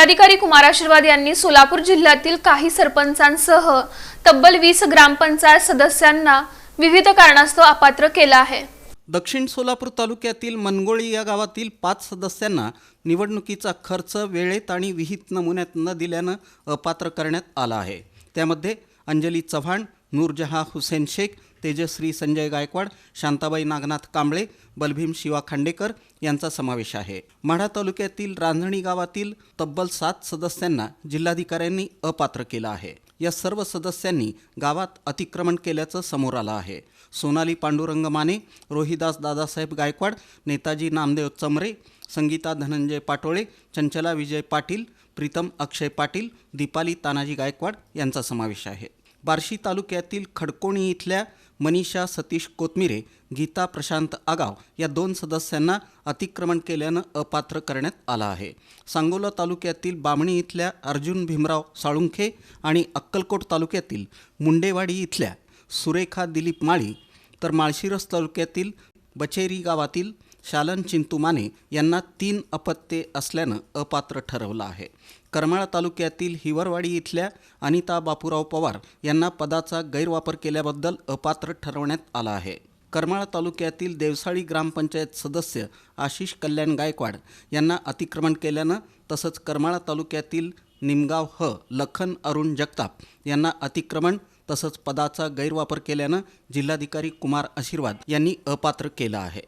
जिल्हाधिकारी कुमार आशीर्वाद यांनी सोलापूर जिल्ह्यातील काही सरपंचांसह तब्बल वीस ग्रामपंचायत सदस्यांना विविध कारणास्तव अपात्र केलं आहे. दक्षिण सोलापूर तालुक्यातील मनगोळी या गावातील पाच सदस्यांना निवडणुकीचा खर्च वेळेत आणि विहित नमुन्यात न दिल्यानं अपात्र करण्यात आला आहे. त्यामध्ये अंजली चव्हाण नूरजहा हुसेन शेख तेजश्री संजय गायकवाड शांताबाई नागनाथ कांबळे बलभीम शिवा खांडेकर यांचा समावेश आहे. माढा तालुक्यातील रांजणी गावातील तब्बल सात सदस्यांना जिल्हाधिकाऱ्यांनी अपात्र केलं आहे. या सर्व सदस्यांनी गावात अतिक्रमण केल्याचं समोर आलं आहे. सोनाली पांडुरंग माने रोहिदास दादासाहेब गायकवाड नेताजी नामदेव चमरे संगीता धनंजय पाटोळे चंचला विजय पाटील प्रीतम अक्षय पाटील दीपाली तानाजी गायकवाड यांचा समावेश आहे. बार्शी तालुक्यातील खडकोणी इथल्या मनीषा सतीश कोतमिरे गीता प्रशांत आगाव या दोन सदस्यांना अतिक्रमण केल्यानं अपात्र करण्यात आलं आहे. सांगोला तालुक्यातील बामणी इथल्या अर्जुन भीमराव साळुंखे आणि अक्कलकोट तालुक्यातील मुंडेवाडी इथल्या सुरेखा दिलीप माळी तर माळशिरस तालुक्यातील बचेरी गावातील शालन चिंतू माने यांना तीन अपत्ये असल्यानं अपात्र ठरवलं आहे. करमाळा तालुक्यातील हिवरवाडी इथल्या अनिता बापूराव पवार यांना पदाचा गैरवापर केल्याबद्दल अपात्र ठरवण्यात आला आहे. करमाळा तालुक्यातील देवसाळी ग्रामपंचायत सदस्य आशिष कल्याण गायकवाड यांना अतिक्रमण केल्यानं तसंच करमाळा तालुक्यातील निमगाव ह लखन अरुण जगताप यांना अतिक्रमण तसंच पदाचा गैरवापर केल्यानं जिल्हाधिकारी कुमार आशीर्वाद यांनी अपात्र केलं आहे.